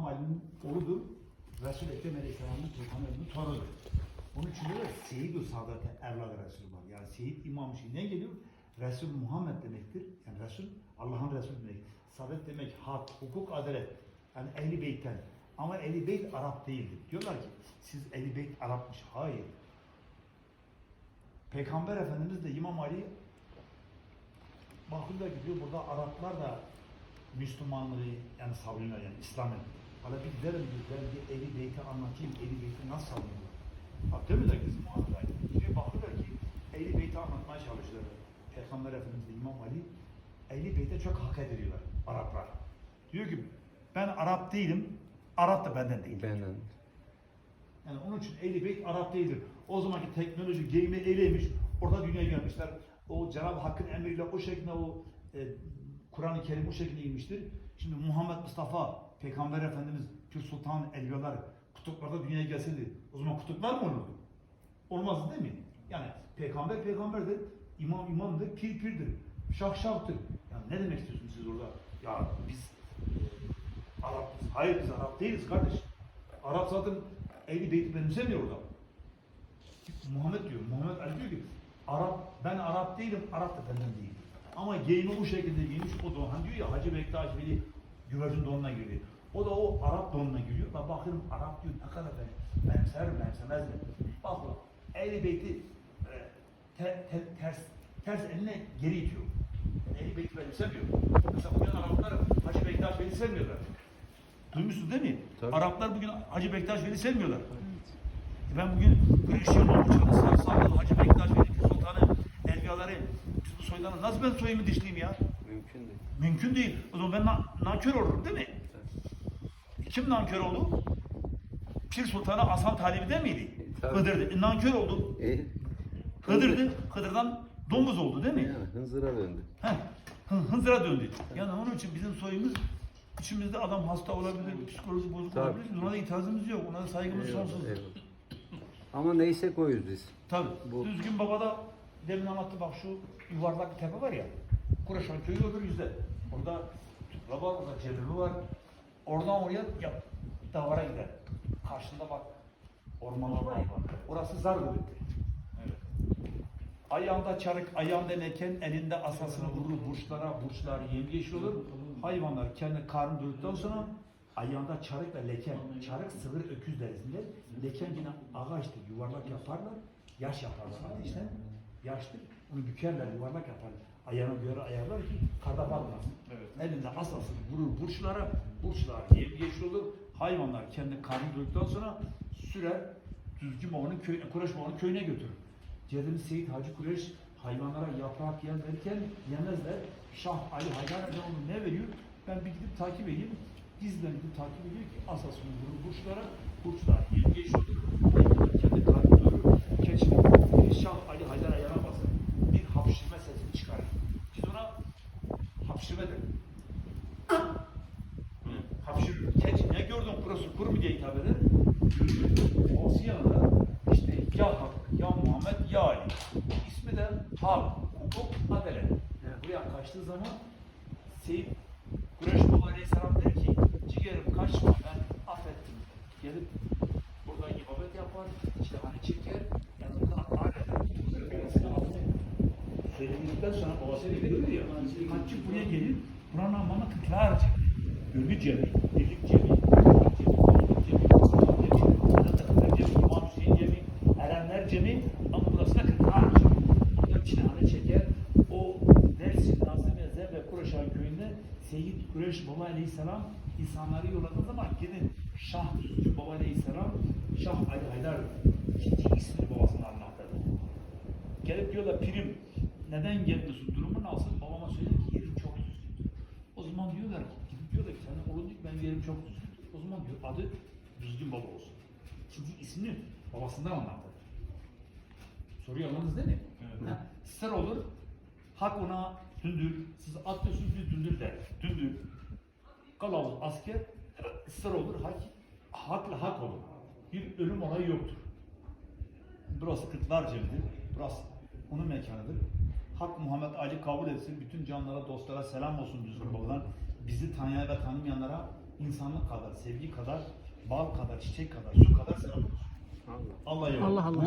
İmam Ali'nin oğludur. Resul-i Ekrem Aleyhisselam'ın Peygamber'in torunudur. Onun için de Seyyid-i Sadat evladı Resulullah. Yani Seyyid İmam ne geliyor? Resul Muhammed demektir. Yani Resul Allah'ın Resulü demek. Saadet demek hak, hukuk, adalet. Yani Ehli Beyt'ten. Ama Ehli Beyt Arap değildir. Diyorlar ki siz Ehli Beyt Arapmış. Hayır. Peygamber Efendimiz de İmam Ali bakın da gidiyor burada Araplar da Müslümanlığı yani savunuyor yani İslam'ı. Hala bir gidelim diyor ben bir Ehli Beyt'i anlatayım. Ehli Beyt'i nasıl savunuyorlar? Bak değil mi de kızım Muhammed Ali? Şimdi bakıyorlar ki Ehli Beyt'i anlatmaya çalışıyorlar. Peygamber Efendimiz İmam Ali Ehli Beyt'e çok hak ediliyorlar Araplar. Diyor ki ben Arap değilim, Arap da benden değil. Benden. Yani onun için Ehli Beyt Arap değildir. O zamanki teknoloji geyimi eleymiş, orada dünyaya gelmişler. O Cenab-ı Hakk'ın emriyle o şekilde o e, Kur'an-ı Kerim o şekilde inmiştir. Şimdi Muhammed Mustafa, Peygamber Efendimiz, Pir Sultan Elviyalar kutuplarda dünyaya gelseydi o zaman kutuplar mı olurdu? Olmazdı değil mi? Yani peygamber peygamberdir, imam imamdır, pir pirdir, şah şahtır. Yani ne demek istiyorsunuz siz orada? Ya biz e, Arap'ız. Hayır biz Arap değiliz kardeş. Arap zaten Ehli Beyt'i benimsemiyor orada. Muhammed diyor. Muhammed Ali diyor ki Arap, ben Arap değilim, Arap da benden değil. Ama giyimi bu şekilde giymiş o don. Hani diyor ya Hacı Bektaş Veli güvercin donuna girdi. O da o Arap donuna giriyor. Ben bakıyorum Arap diyor ne kadar ben benimser mi benimsemez mi? Bak o Ehli Beyt'i e, te, te, ters, ters eline geri itiyor. Ehli Beyt'i benimsemiyor. Mesela bugün Araplar Hacı Bektaş Veli sevmiyorlar. Duymuşsunuz değil mi? Tabii. Araplar bugün Hacı Bektaş Veli sevmiyorlar. E Ben bugün Hristiyan olmuş, Sarı Hacı Bektaş Veli Sultanı, Elgaları, soydan nasıl ben soyumu dişleyeyim ya? Mümkün değil. Mümkün değil. O zaman ben na- nankör olurum değil mi? Kim nankör oldu? Pir Sultanı Hasan Talibi değil miydi? Tabii. Hıdır'dı. E, nankör oldu. E, Hıdır'dı. Hıdır'dan domuz oldu değil mi? yani hınzıra döndü. Heh, hı- hınzıra döndü. Yani onun için bizim soyumuz içimizde adam hasta olabilir, psikoloji bozuk Tabii. olabilir. Biz Ona da itirazımız yok. Ona da saygımız sonsuz. Eyvallah. Ama neyse koyuz biz. Tabii. Bu- Düzgün Baba'da demin anlattı bak şu yuvarlak bir tepe var ya. Kureşan köyü öbür yüzde. Orada Tüpra var, orada Cebeli var. Oradan oraya yap, davara gider. Karşında bak ormanlar var ya. Orası Zargıbık. Evet. Ayağında çarık, ayağında leken, elinde asasını vurur burçlara, burçlar yemyeşil olur. Hayvanlar kendi karnı doyduktan sonra ayağında çarık ve leken, çarık sığır öküz derisinden, leken yine ağaçtır, yuvarlak yaparlar, yaş yaparlar. Hadi işte yaştır, onu bükerler, yuvarlak yaparlar. Ayağına göre ayarlar ki karda batmasın. Elinde asasını vurur burçlara, burçlar yemyeşil olur. Hayvanlar kendi karnı doyduktan sonra sürer, düzgün babanın köy, Kureş babanın köyüne götürür. Cedimiz Seyit Hacı Kureş hayvanlara yaprak yer verirken yemezler. Şah Ali Haydar onu ne veriyor? Ben bir gidip takip edeyim. Gizlen gidip takip ediyor ki asasını vurur burçlara. Burçlar yengeç olur. Hayvanlar kendi karnı doyurur. Keçi Şah Ali Haydar ayağına basar. Bir hapşırma sesini çıkarır. Biz ona hapşırma deriz. Hapşırır. Keçi ne gördün kurusu kuru mu diye hitap eder. Olsun yanında işte ya Hak, ya Muhammed, ya Ali. İsmi de Hak, hukuk, adalet. Buraya kaçtığı zaman Seyit Kureş Baba Aleyhisselam der ki ciğerim kaçma ben affettim. Gelip burada ibadet yapar, işte hani çeker, yanında adalet. Söylendikten sonra babası veriyor ya, kaççı buraya gelir, buranın amanı kıtlar Gölü Cemi, Birlik Seyyid Kureş Baba Aleyhisselam insanları yolladığı zaman gidin Şah Düzgün Baba Aleyhisselam, Şah Ali Haydar ikinci ismini babasına anlatır. Gelip diyorlar pirim neden gelmiyorsun durumu nasıl? Babama söyledi ki yerim çok düzgün. O zaman diyorlar ki gidip diyorlar ki senin oğlun ki benim yerim çok düzgün. O zaman diyor adı düzgün baba olsun. İkinci ismini babasından anlattı. Soruyu anladınız değil mi? Evet. Ha, Sır olur. Hak ona dündür. Siz atlıyorsunuz bir dündür der. Dündür. Kılavuz asker sır olur. Hak, hakla hak olur. Bir ölüm olayı yoktur. Burası kıtlar cemidir. Burası onun mekanıdır. Hak Muhammed Ali kabul etsin. Bütün canlara, dostlara selam olsun düzgün babadan. Bizi tanıyan ve tanımayanlara insanlık kadar, sevgi kadar, bal kadar, çiçek kadar, su kadar sen okursun. Allah. Allah Allah.